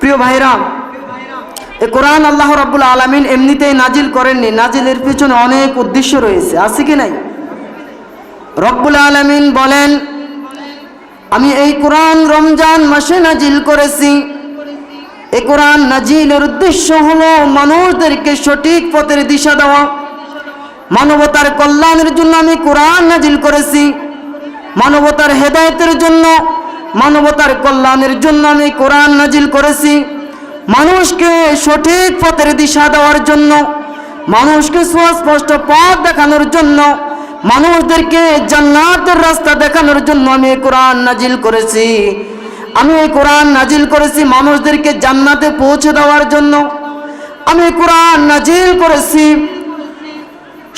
প্রিয় ভাইরা, এ কোরআন আল্লাহ রাব্বুল আলামিন এমনিতেই নাজিল করেননি। নাজিলের পিছনে অনেক উদ্দেশ্য রয়েছে। আছে কি নাই? রব্বুল আলামিন বলেন, আমি এই কোরআন রমজান মাসে নাজিল করেছি। এ কোরআন নাজিলের উদ্দেশ্য হলো মানুষদেরকে সঠিক পথের দিশা দেওয়া। মানবতার কল্যাণের জন্য আমি কোরআন নাজিল করেছি। মানবতার হেদায়তের জন্য মানবতার কল্যাণের জন্য আমি কোরআন নাজিল করেছি। মানুষকে সঠিক পথের দিশা দেওয়ার জন্য, মানুষকে সুস্পষ্ট পথ দেখানোর জন্য, মানুষদেরকে জান্নাতের রাস্তা দেখানোর জন্য আমি কোরআন নাজিল করেছি। আমি এই কোরআন নাজিল করেছি মানুষদেরকে জান্নাতে পৌঁছে দেওয়ার জন্য। আমি কোরআন নাজিল করেছি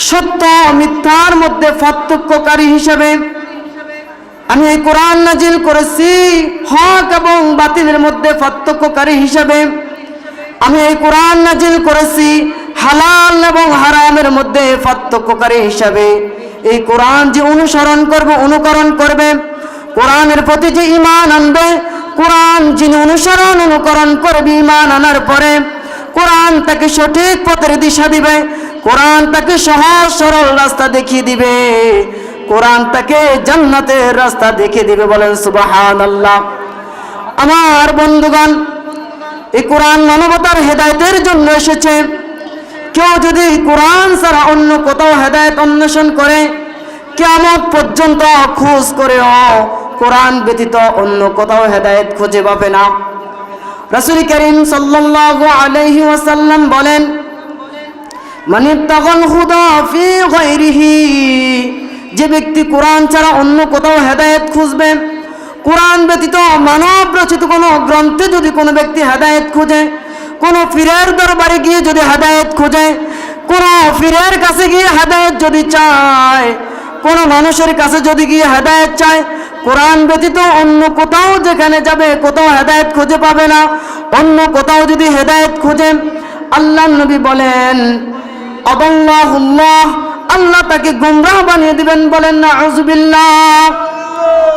সত্য মিথ্যার মধ্যে পার্থক্যকারী হিসেবে। আমি এই কোরআন নাজিল করেছি, হক এবং বাতিলের মধ্যে পার্থক্যকারী হিসাবে। আমি এই কোরআন নাজিল করেছি, হালাল এবং হারামের মধ্যে পার্থক্যকারী হিসাবে। এই কোরআন যে অনুসরণ করবে, অনুকরণ করবে, কোরআনের প্রতি যে ইমান আনবে, কোরআন যিনি অনুসরণ, অনুকরণ করবে ইমান আনার পরে কোরআন তাকে সঠিক পথের দিশা দিবে, কোরআন তাকে সহজ সরল রাস্তা দেখিয়ে দিবে। কোরআন তাকে জান্নাতের রাস্তা দেখিয়ে দিবে, বলেন সুবাহান আল্লাহ আমার বন্ধুগণ, এই কোরআন মানবতার হেদায়তের জন্য এসেছে। কেউ যদি কোরআন ছাড়া অন্য কোথাও হেদায়ত অন্বেষণ করে কেমন পর্যন্ত খোঁজ করেও কোরআন ব্যতীত অন্য কোথাও হেদায়ত খুঁজে পাবে না। রাসূল করিম সাল্লাল্লাহু আলাইহি ওয়াসাল্লাম বলেন মান তখন হুদা ফি গায়রিহি। যে ব্যক্তি কোরআন ছাড়া অন্য কোথাও হেদায়েত খুঁজবে, কোরআন ব্যতীত মানব রচিত কোনো গ্রন্থে যদি কোনো ব্যক্তি হেদায়েত খুঁজে, কোনো ফিরের দরবারে গিয়ে যদি হেদায়েত খুঁজে, কোনো ফিরের কাছে গিয়ে হেদায়েত যদি চায়, কোনো মানুষের কাছে যদি গিয়ে হেদায়েত চায়, কোরআন ব্যতীত অন্য কোথাও যেখানে যাবে, কোথাও হেদায়েত খুঁজে পাবে না। অন্য কোথাও যদি হেদায়েত খুঁজে আল্লাহ নবী বলেন আদাল্লাহুল্লাহ আল্লাহ তাকে গুমরাহ বানিয়ে দিবেন বলেন না আউযুবিল্লাহ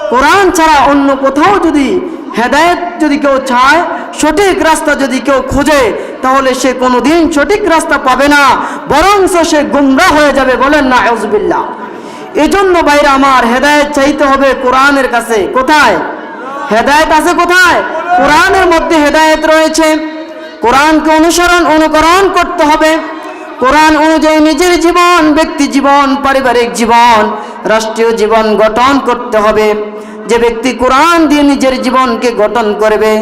কোরআন ছাড়া অন্য কোথাও যদি হেদায়েত যদি কেউ চায়, সঠিক রাস্তা যদি কেউ খোঁজে, তাহলে সে কোনোদিন সঠিক রাস্তা পাবে না বরং সে গুমরাহ হয়ে যাবে বলেন না আউযুবিল্লাহ এজন্য বাইরে আমার হেদায়েত চাইতে হবে কোরআনের কাছে। কোথায়? হেদায়েত আছে কোথায়? কোরআনের মধ্যে হেদায়েত রয়েছে। কোরআনকে অনুসরণ, অনুকরণ করতে হবে। কোরআন অনুযায়ী নিজের জীবন, ব্যক্তি জীবন, পারিবারিক জীবন, রাষ্ট্রীয় জীবন গঠন করতে হবে। যে ব্যক্তি কোরআন দিয়ে নিজের জীবনকে গঠন করবে,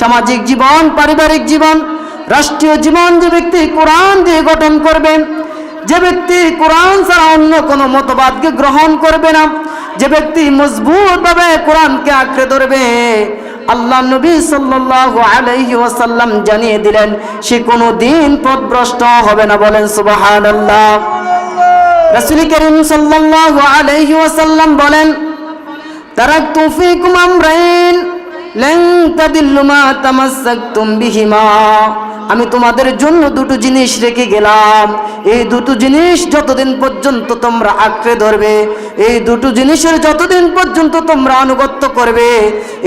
সামাজিক জীবন, পারিবারিক জীবন, রাষ্ট্রীয় জীবন যে ব্যক্তি কোরআন দিয়ে গঠন করবে, যে ব্যক্তি কোরআন ছাড়া অন্য কোনো মতবাদকে গ্রহণ করবে না, যে ব্যক্তি মজবুতভাবে কোরআনকে আঁকড়ে ধরবে আল্লাহ নবী সাল্লাহ আলহি ওয়াসাল্লাম জানিয়ে দিলেন, সে কোনো দিন পথভ্রষ্ট হবে না। বলেন, সুবহানাল্লাহ। রসুল করিম সাল্লাহ আলহি ওয়াসাল্লাম বলেন, তারা তুফিকুম আমরাইন, লান তাদিল্লু মা তামাসসাকতুম বিহিমা। আমি তোমাদের জন্য দুটো জিনিস রেখে গেলাম। এই দুটো জিনিস যতদিন পর্যন্ত তোমরা আঁকড়ে ধরবে, এই দুটো জিনিসের যতদিন পর্যন্ত তোমরা আনুগত্য করবে,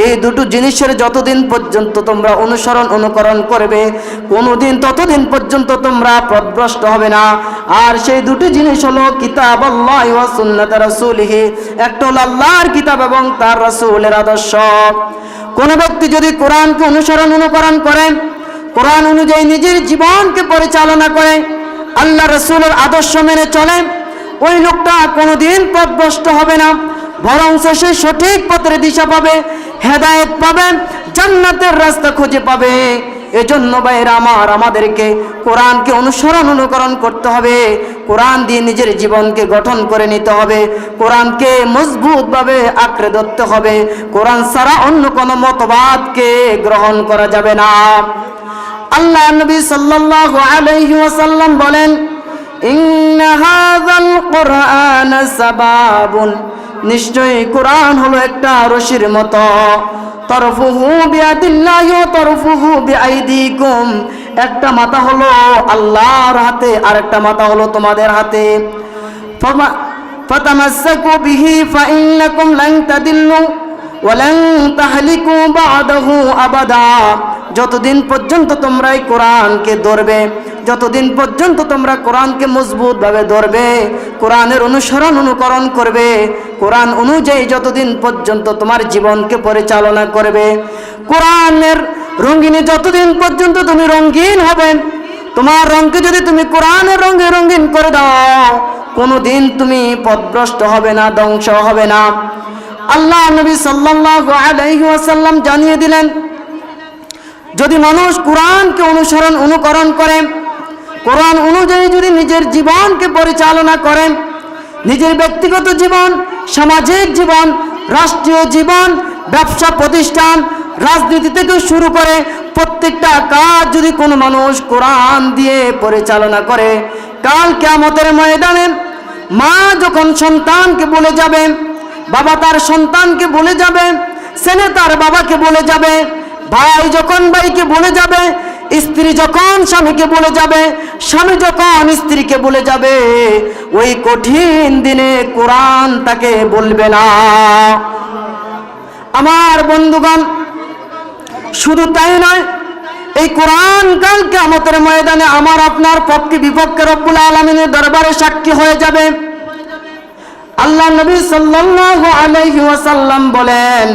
এই দুটো জিনিসের যতদিন পর্যন্ত তোমরা অনুসরণ, অনুকরণ করবে, কোনোদিন ততদিন পর্যন্ত তোমরা পদভ্রষ্ট হবে না। আর সেই দুটি জিনিস হলো কিতাব আল্লাহ ওয়া সুন্নাত রাসূলিহি। একটা হলো আল্লাহর কিতাব এবং তার রাসূলের আদর্শ। কোন ব্যক্তি যদি কোরআনকে অনুসরণ, অনুকরণ করে কোরআন অনুযায়ী নিজের জীবনকে পরিচালনা করে, আল্লাহ রসুলের আদর্শ মেনে চলে। ওই লোকটা কোনোদিন পথভ্রষ্ট হবে না, বরং সে সঠিক পথের দিশা পাবে, হেদায়েত পাবে, জান্নাতের রাস্তা খুঁজে পাবে। এজন্য বাইরা আমার, আমাদেরকে কোরআনকে অনুসরণ, অনুকরণ করতে হবে। কোরআন দিয়ে নিজের জীবনকে গঠন করে নিতে হবে। কোরআনকে মজবুতভাবে আঁকড়ে ধরতে হবে। কোরআন ছাড়া অন্য কোনো মতবাদকে গ্রহণ করা যাবে না। আল্লাহ নবী সাল্লাল্লাহু আলাইহি ওয়াসাল্লাম বলেন, ইন্না হাযাল কুরআন সাবাবুন। নিশ্চয়ই কোরআন হলো একটা রশির মতো। তরফুহু বিয়াদিল্লাহি ওয়া তরফুহু বিআইদিকুম। একটা মাথা হলো আল্লাহর হাতে আর একটা মাথা হলো তোমাদের হাতে। ফাতামাসসাকু বিহি ফাইন্নাকুম লান তাদিল্লু। আবাদা। যতদিন পর্যন্ত তোমরা এই কোরআনকে ধরবে, যতদিন পর্যন্ত তোমরা কোরআনকে মজবুতভাবে ধরবে, কোরআনের অনুসরণ অনুকরণ করবে, কোরআন অনুযায়ী যতদিন পর্যন্ত তোমার জীবনকে পরিচালনা করবে, কোরআনের রঙিনে যতদিন পর্যন্ত তুমি রঙিন হবেন তোমার রঙকে যদি তুমি কোরআনের রঙে রঙিন করে দাও, কোনোদিন তুমি পদভ্রষ্ট হবে না, ধ্বংস হবে না। আল্লাহ নবী সাল্লাল্লাহু আলাইহি ওয়াসাল্লাম জানিয়ে দিলেন, যদি মানুষ কোরআনকে অনুসরণ, অনুকরণ করে, কোরআন অনুযায়ী যদি নিজের জীবনকে পরিচালনা করে, নিজের ব্যক্তিগত জীবন, সামাজিক জীবন, রাষ্ট্রীয় জীবন, ব্যবসা প্রতিষ্ঠান, রাজনীতি থেকে শুরু করে প্রত্যেকটা কাজ যদি কোনো মানুষ কোরআন দিয়ে পরিচালনা করে, কাল কেমতের ময়দানে মা যখন সন্তানকে বলে যাবে বাবা তার সন্তানকে বলে যাবে, ছেলে তার বাবাকে বলে যাবে, ভাই যখন ভাইকে বলে যাবে, স্ত্রী যখন স্বামীকে বলে যাবে, স্বামী যখন স্ত্রীকে বলে যাবে, ওই কঠিন দিনে কোরআন তাকে বলবে না। আমার বন্ধুগণ, শুধু তাই নয়, এই কোরআন কালকে আমাদের ময়দানে আমার আপনার পক্ষে বিপক্ষে রব্বুল আলমিনের দরবারে সাক্ষী হয়ে যাবে। আল্লাহ নবী সাল্লাল্লাহু আলাইহি ওয়াসাল্লাম বলেন,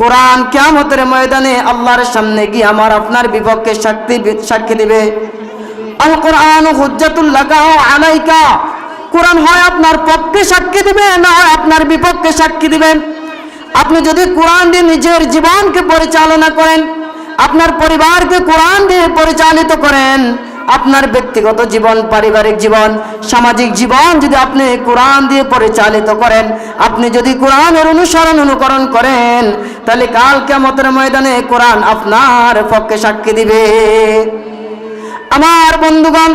কোরআন কিয়ামতের ময়দানে আল্লাহর সামনে গিয়ে আমার আপনার বিপক্ষে সাক্ষী সাক্ষী দিবে। আল কোরআন হুজ্জাতুল লাকা আলাইকা। কোরআন হয় আপনার পক্ষে সাক্ষী দিবে, না হয় আপনার বিপক্ষে সাক্ষী দিবেন আপনি যদি কোরআন দিয়ে নিজের জীবনকে পরিচালনা করেন, আপনার পরিবারকে কোরআন দিয়ে পরিচালিত করেন আপনার ব্যক্তিগত জীবন, পারিবারিক জীবন, সামাজিক জীবন যদি আপনি কোরআন দিয়ে পরিচালিত করেন, আপনি যদি কোরআনের অনুসরণ অনুকরণ করেন, তাহলে কাল কেমতের ময়দানে কোরআন আপনার পক্ষে সাক্ষী দিবে। আমার বন্ধুগণ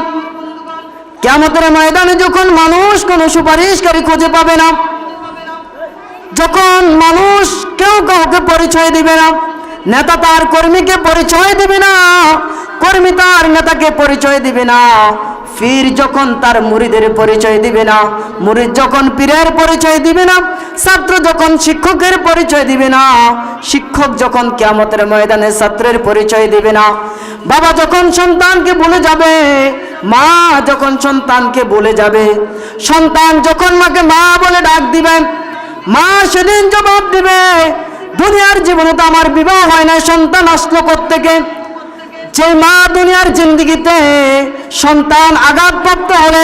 কেমতের ময়দানে যখন মানুষ কোনো সুপারিশকারী খুঁজে পাবে না, যখন মানুষ কেউ কাউকে পরিচয় দিবে না নেতা তার কর্মীকে পরিচয় দিবে না, কর্মী তার নেতাকে পরিচয় দিবে না। পীর যখন তার মুরিদের পরিচয় দিবে না, মুরিদ যখন পীরের পরিচয় দিবে না, ছাত্র যখন শিক্ষকের পরিচয় দিবে না, শিক্ষক যখন কেয়ামতের ময়দানে ছাত্রের পরিচয় দিবে না। বাবা যখন সন্তানকে বলে যাবে, মা যখন সন্তানকে বলে যাবে, সন্তান যখন মাকে মা বলে ডাক দিবেন মা সেদিন জবাব দিবে দুনিয়ার জীবনে তো আমার বিবাহ হয় না সন্তান আসলো থেকে যে মা দুনিয়ার জিন্দগিতে সন্তান আঘাতপ্রাপ্ত হলে,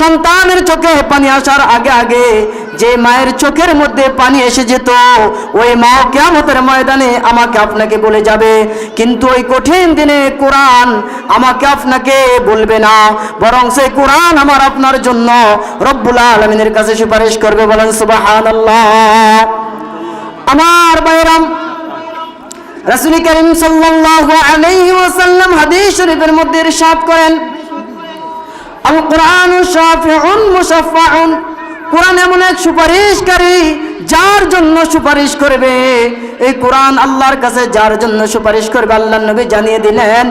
সন্তানের চোখে পানি আসার আগে আগে যে মায়ের চোখের মধ্যে পানি এসে যেত, ওই মা কেমতের ময়দানে আমাকে আপনাকে বলে যাবে, কিন্তু ওই কঠিন দিনে কোরআন আমাকে আপনাকে বলবে না, বরং সেই কোরআন আমার আপনার জন্য রব্বুল আলমিনের কাছে সুপারিশ করবে, বলেন সুবাহ আমার বাইরাম রাসূল করিম সাল্লাল্লাহু আলাইহি ওয়াসাল্লাম হাদিস শরীফের মধ্যে ইরশাদ করেন আল কোরআনু শাফিউন মুশাফফাউন, কোরআন এমন এক সুপারিশকারী যার জন্য সুপারিশ করবে। এই কোরআন আল্লাহর কাছে যার জন্য সুপারিশ করবে আল্লাহ নবী জানিয়ে দিলেন,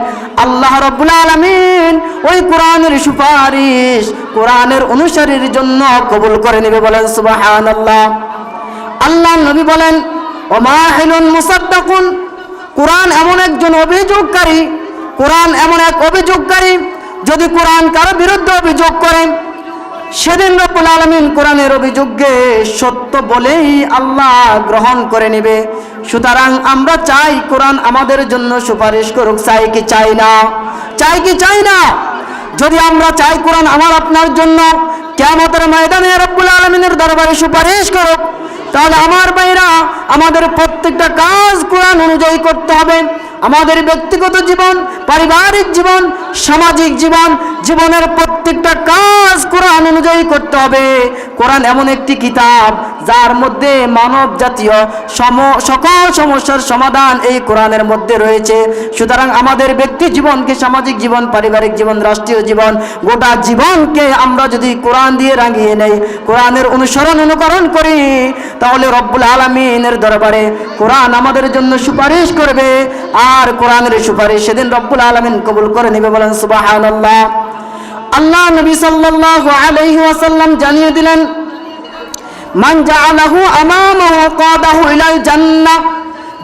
আল্লাহ রব্বুল আলামিন ওই কোরআনের সুপারিশ কোরআনের অনুসারীর জন্য কবুল করে নেবে বলেন, সুবহানাল্লাহ। আল্লাহ নবী বলেন, ওমাহিলুন মুসাদ্দাকুন। কোরআন এমন একজন অভিযোগকারী, কোরআন এমন এক অভিযোগকারী, যদি কোরআন কারও বিরুদ্ধে অভিযোগ করেন সেদিন রব্বুল আলমিন কোরআনের অভিযোগকে সত্য বলেই আল্লাহ গ্রহণ করে নেবে। সুতরাং আমরা চাই কোরআন আমাদের জন্য সুপারিশ করুক, চাই কি চাই না? চাই কি চাই না? যদি আমরা চাই কোরআন আমার আপনার জন্য কেমতের ময়দানে রব্বুল আলমিনের দরবারে সুপারিশ করুক তাহলে আমার ভাইরা, আমাদের প্রত্যেকটা কাজ কোরআন অনুযায়ী করতে হবে। আমাদের ব্যক্তিগত জীবন, পারিবারিক জীবন, সামাজিক জীবন, জীবনের প্রত্যেকটা কাজ কোরআন অনুযায়ী করতে হবে। কোরআন এমন একটি কিতাব যার মধ্যে মানব জাতীয় সম, সকল সমস্যার সমাধান এই কোরআনের মধ্যে রয়েছে। সুতরাং আমাদের ব্যক্তি জীবনকে, সামাজিক জীবন, পারিবারিক জীবন, রাষ্ট্রীয় জীবন, গোটা জীবনকে আমরা যদি কোরআন দিয়ে রাঙিয়ে নেই, কোরআনের অনুসরণ, অনুকরণ করি, তাহলে রব্বুল আলমিনের দরবারে কোরআন আমাদের জন্য সুপারিশ করবে। আর কোরআনের সুপারিশ সেদিন রব্বুল আলমিন কবুল করে নেবে বলেন সুবাহ আল্লাহ নবী সাল্লাল্লাহু আলাইহি ওয়াসাল্লাম জানিয়ে দিলেন মান জাআলাহু আমামাহু কাদাহু ইলাল জান্নাহ।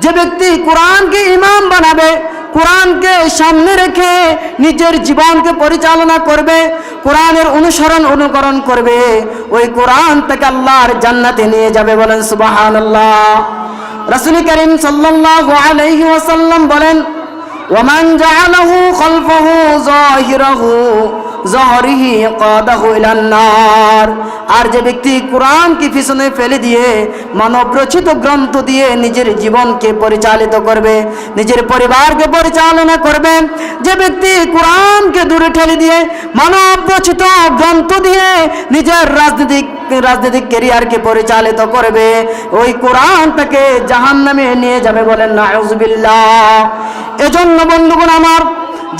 যে ব্যক্তি কোরআনকে ইমাম বানাবে, কোরআনকে সামনে রেখে নিজের জীবনকে পরিচালনা করবে, কোরআনের অনুসরণ অনুকরণ করবে, ওই কোরআন থেকে আল্লাহর জান্নাতে নিয়ে যাবে বলেন সুবাহান আল্লাহ রসুল করিম সাল্লাল্লাহু আলাইহি ওয়াসাল্লাম বলেন ওমান জাআলাহু খালফাহু যাহিরাহু জহরিহি আর যে ব্যক্তি কোরআনকে পিছনে ফেলে দিয়ে মানব রচিত গ্রন্থ দিয়ে নিজের জীবনকে পরিচালিত করবে, নিজের পরিবারকে পরিচালনা করবে, যে ব্যক্তি কোরআনকে দূরে ঠেলে দিয়ে মানব রচিত গ্রন্থ দিয়ে নিজের রাজনৈতিক রাজনৈতিক কেরিয়ারকে পরিচালিত করবে, ওই কোরআন তাকে জাহান নামে নিয়ে যাবে বলেন, নাউজুবিল্লাহ। এজন্য বন্ধুগণ আমার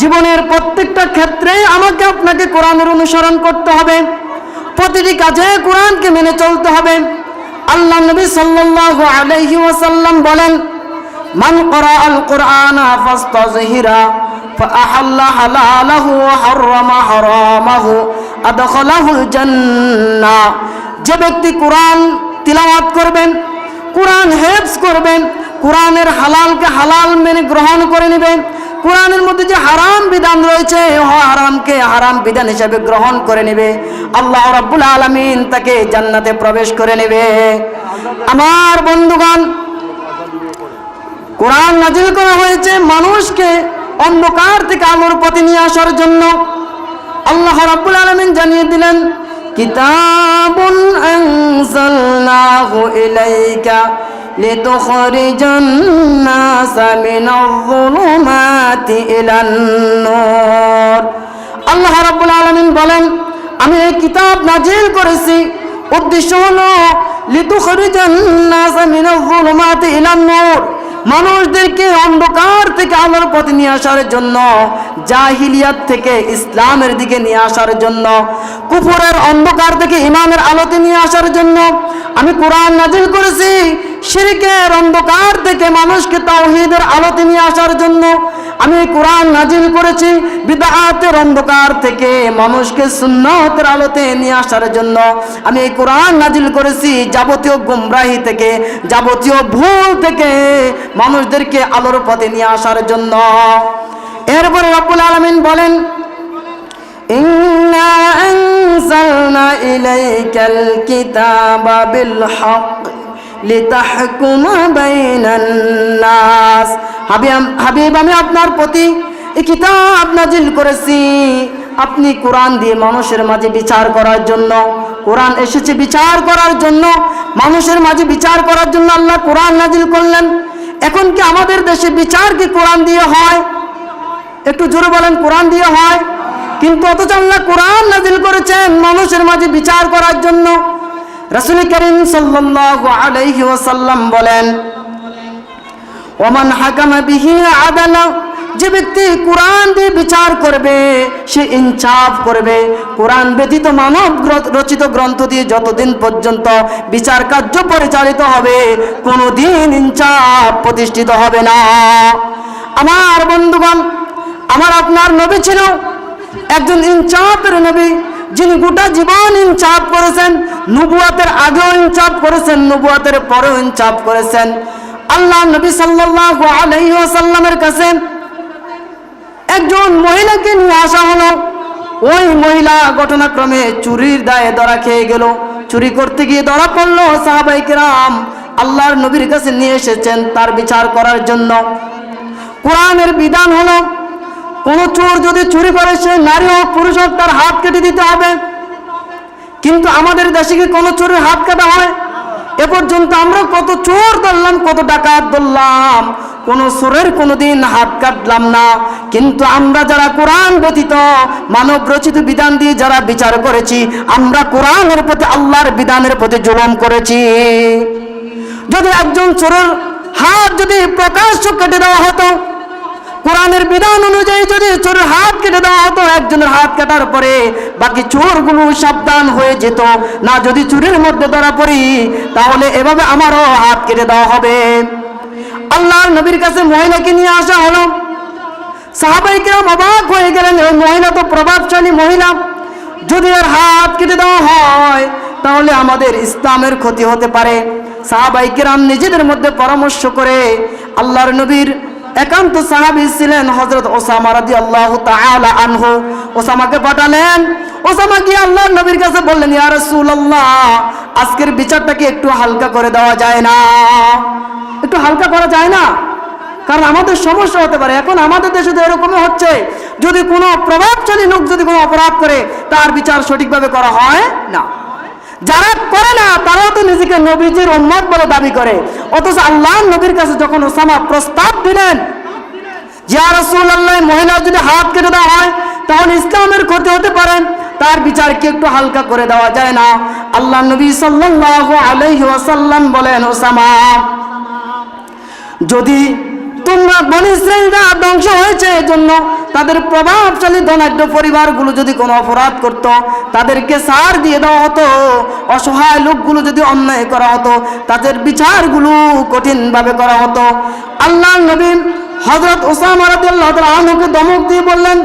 জীবনের প্রত্যেকটা ক্ষেত্রে আমাকে আপনাকে কোরআনের অনুসরণ করতে হবে প্রতিটি কাজে কোরআনকে মেনে চলতে হবে আল্লাহ নবী সাল্লাল্লাহু আলাইহি ওয়াসাল্লাম বলেন মান করা আল কোরআন ফাস্তাজহিরা فأحل حلاله وحرم حرامه أدخله الجنة যে ব্যক্তি কোরআন তিলাওয়াত করবেন কোরআন হেফজ করবেন কোরআনের হালালকে হালাল মেনে গ্রহণ করে নেবেন কোরআনের মধ্যে যে হারাম বিধান রয়েছে হারামকে হারাম বিধান হিসেবে গ্রহণ করে নেবে। আল্লাহ রাব্বুল আলামিন তাকে জান্নাতে প্রবেশ করে নেবে। আমার বন্ধুগণ, কোরআন নাজিল করা হয়েছে মানুষকে অন্ধকার থেকে আলোর পথে নিয়ে আসার জন্য। আল্লাহ রাব্বুল আলামিন জানিয়ে দিলেন, কিতাবুন আনজালনাহু ইলাইকা লিতুখরিজান নাসা মিনাল যুলুমাতি ইলান নূর আল্লাহ রাব্বুল আলামিন বলেন, আমি এই কিতাব নাজিল করেছি। উদ্দেশ্য হলো লিতুখরিজান নাসা মানুষদেরকে অন্ধকার থেকে আলোর পথে নিয়ে আসার জন্য, জাহিলিয়াত থেকে ইসলামের দিকে নিয়ে আসার জন্য, কুফরের অন্ধকার থেকে ইমানের আলোতে নিয়ে আসার জন্য আমি কোরআন নাজিল করেছি। শিরকের অন্ধকার থেকে মানুষকে তাওহীদের আলোতে নিয়ে আসার জন্য আমি কোরআন নাজিল করেছি বিদআতের অন্ধকার থেকে মানুষকে সুন্নতের আলোতে নিয়ে আসার জন্য আমি এই কোরআন নাজিল করেছি যাবতীয় গুমরাহি থেকে যাবতীয় ভুল থেকে মানুষদেরকে আলোর পথে নিয়ে আসার জন্য এরপরে রব্বুল আলামিন বলেন إنا أنزلنا إليك الكتاب بالحق হাবিব, আমি আপনার প্রতি এই কিতাব নাজিল করেছি। আপনি কোরআন দিয়ে মানুষের মাঝে বিচার করার জন্য, কোরআন এসেছে বিচার করার জন্য, মানুষের মাঝে বিচার করার জন্য আল্লাহ কোরআন নাজিল করলেন। এখন কি আমাদের দেশে বিচার কি কোরআন দিয়ে হয়? একটু জোরে বলেন, কোরআন দিয়ে হয়? কিন্তু অথচ আল্লাহ কোরআন নাজিল করেছেন মানুষের মাঝে বিচার করার জন্য। রাসূল করিম ওয়াসাল্লাম বলেন, ওমান হাকামা বিহি যে ব্যক্তি কোরআন দিয়ে বিচার করবে, সে ইনসাফ করবে। কোরআন ব্যতীত মানব রচিত গ্রন্থ দিয়ে যতদিন পর্যন্ত বিচার কার্য পরিচালিত হবে, কোনোদিন ইনসাফ প্রতিষ্ঠিত হবে না। আমার বন্ধুগণ, আমার আপনার নবী ছিল, একজন ইনসাফের নবী। যিনি গোটা জীবন ইনসাফ করেছেন, নবুয়াতের আগেও ইনসাফ করেছেন, নবুয়াতের পরেও ইনসাফ করেছেন। আল্লাহ নবী সাল্লাল্লাহু আলাইহি ওয়াসাল্লামের কাছে একজন মহিলাকে নিয়ে আসা হলো। ওই মহিলা ঘটনাক্রমে চুরির দায়ে ধরা খেয়ে গেল। চুরি করতে গিয়ে ধরা পড়ল সাহাবাই কিরাম। আল্লাহর নবীর কাছে নিয়ে এসেছেন তার বিচার করার জন্য। কোরআনের বিধান হলো কোনো চোর যদি চুরি করে, সে নারী হোক, পুরুষ হোক, তার হাত কেটে দিতে হবে। কিন্তু আমাদের দেশে কি কোনো চোরের হাত কাটা হয়? এ পর্যন্ত আমরা কত চোর ধরলাম, কত ডাকাত ধরলাম। কোন চোরের কোনোদিন হাত কাটলাম না। কিন্তু আমরা যারা কোরআন ব্যতীত, মানব রচিত বিধান দিয়ে যারা বিচার করেছি, আমরা কোরআনের প্রতি, আল্লাহর বিধানের প্রতি জুলুম করেছি। যদি একজন চোরের হাত যদি প্রকাশ্য কেটে দেওয়া হতো কোরআনের বিধান অনুযায়ী যদি চোরের হাত কেটে দেওয়া হতো, একজনের হাত কাটার পরে বাকি চোরগুলো সাবধান হয়ে যেত। না, যদি চুরির মধ্যে ধরা পড়ি, তাহলে এভাবে আমারও হাত কেটে দেওয়া হবে। আল্লাহর নবীর কাছে মহিলাকে নিয়ে আসা হলো। সাহাবাইকেরাম অবাক হয়ে গেলেন ওই মহিলা তো প্রভাবশালী মহিলা। যদি এর হাত কেটে দেওয়া হয়, তাহলে আমাদের ইসলামের ক্ষতি হতে পারে। সাহাবাইকেরাম নিজেদের মধ্যে পরামর্শ করে, আল্লাহর নবীর একান্ত সাহাবী ছিলেন হজরত ওসামা রাদি আল্লাহ আনহু। ওসামাকে পাঠালেন। ওসামা গিয়ে আল্লাহর নবীর কাছে বললেন, ইয়া রাসূলুল্লাহ, আজকের বিচারটাকে একটু হালকা করে দেওয়া যায় না। একটু হালকা করা যায় না? কারণ আমাদের সমস্যা হতে পারে। এখন আমাদের দেশে তো এরকমই হচ্ছে। যদি কোনো প্রভাবশালী লোক যদি কোনো অপরাধ করে, তার বিচার সঠিকভাবে করা হয় না। যারা করে না, তারাও তো নিজেকে নবীজির উম্মত বলে দাবি করে। অথচ আল্লাহ নবীর কাছে যখন ওসামা প্রস্তাব দিলেন যে রাসূলুল্লাহ মহিলার যদি হাত কেটে দেওয়া হয়, তাহলে ইসলামের ক্ষতি হতে পারে। তার বিচারকে একটু হালকা করে দেওয়া যায় না? আল্লাহ নবী সাল্লাল্লাহু আলাইহি ওয়াসাল্লাম বলেন, ওসামা, যদি তোমরা বনি ইসরায়েলরা ধ্বংস হয়েছে এই জন্য তাদের প্রভাবশালী ধনাঢ্য পরিবারগুলো যদি কোনো অপরাধ করত, তাদেরকে সার দিয়ে দেওয়া হতো, অসহায় লোকগুলো যদি অন্যায় করা হতো, তাদের বিচারগুলো কঠিনভাবে করা হতো। আল্লাহ নবীন হজরত ওসামারাদ রাদিয়াল্লাহু আহমকে দমক দিয়ে বললেন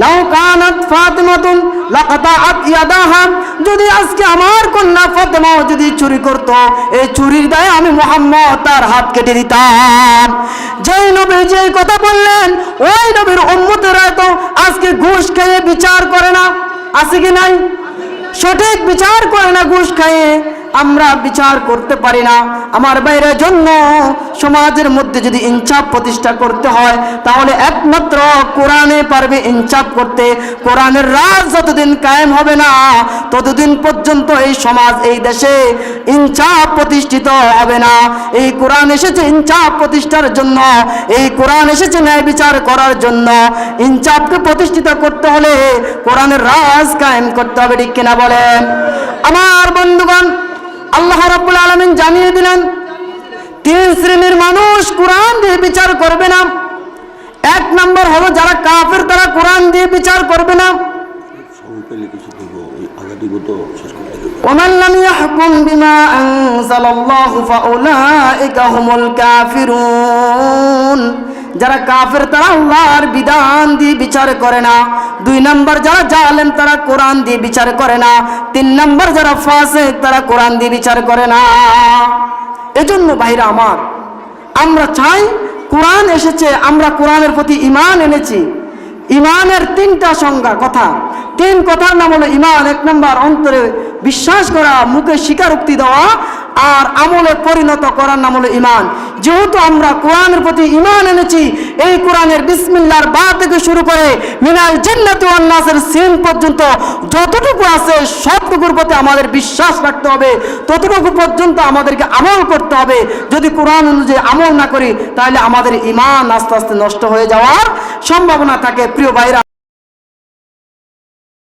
লাউ কানাত ফাতিমাতুন লাকাতাআত ইয়াদাহা। যদি আজকে আমার কন্যা ফাতেমাও যদি চুরি করত, এই চুরির দায়ে আমি মোহাম্মদ তার হাত কেটে দিতাম। যেই নবী যে কথা বললেন, ওই নবীর উম্মতেরা তো আজকে ঘুষ খেয়ে বিচার করে না। আছে কি নাই? সঠিক বিচার করে না ঘুষ খাইয়ে। আমরা বিচার করতে পারি না। আমার বাইরের জন্য সমাজের মধ্যে যদি ইনসাফ প্রতিষ্ঠা করতে হয়, তাহলে একমাত্র কোরআনে পারবে ইনসাফ করতে। কোরআনের রাজ যতদিন কায়েম হবে না, ততদিন পর্যন্ত এই সমাজ, এই দেশে ইনসাফ প্রতিষ্ঠিত হবে না। এই কোরআন এসেছে ইনসাফ প্রতিষ্ঠার জন্য। এই কোরআন এসেছে ন্যায় বিচার করার জন্য। ইনসাফকে প্রতিষ্ঠিত করতে হলে কোরআনের রাজ কায়েম করতে হবে, ঠিক কিনা বলেন? আমার বন্ধুগণ আল্লাহ রাব্বুল আলামিন জানিয়ে দিলেন তিন শ্রেণীর মানুষ কোরআন দিয়ে বিচার করবে না এক নম্বর হলো যারা কাফের তারা কোরআন দিয়ে বিচার করবে না সংক্ষেপে লিখেছি দেবো ওই আগাটিগুলো তো শেষ করতে দেবো ومن لم يحكم بما أنزل الله فأولئك هم الكافرون যারা কাফের, তারা আল্লাহর বিধান দিয়ে বিচার করে না। দুই নম্বর যারা জালেম, তারা কোরআন দিয়ে বিচার করে না। তিন নম্বর যারা ফাসেক, তারা কোরআন দিয়ে বিচার করে না। এজন্য ভাইরা আমার, আমরা চাই কোরআন এসেছে, আমরা কোরআনের প্রতি ইমান এনেছি। ইমানের তিনটা সংজ্ঞা, কথা। তিন কথার নাম হলো ইমান এক নম্বর অন্তরে বিশ্বাস করা, মুখে স্বীকারোক্তি দেওয়া আর আমলে পরিণত করার নাম হলো ইমান যেহেতু আমরা কোরআনের প্রতি ইমান এনেছি, এই কোরআনের বিসমিল্লার বা থেকে শুরু করে মিনাল জিন্নাতি ওয়ান সিন পর্যন্ত যতটুকু আছে সবটুকুর প্রতি আমাদের বিশ্বাস রাখতে হবে। ততটুকু পর্যন্ত আমাদেরকে আমল করতে হবে। যদি কোরআন অনুযায়ী আমল না করি, তাহলে আমাদের ইমান আস্তে আস্তে নষ্ট হয়ে যাওয়ার সম্ভাবনা থাকে। প্রিয় ভাইরা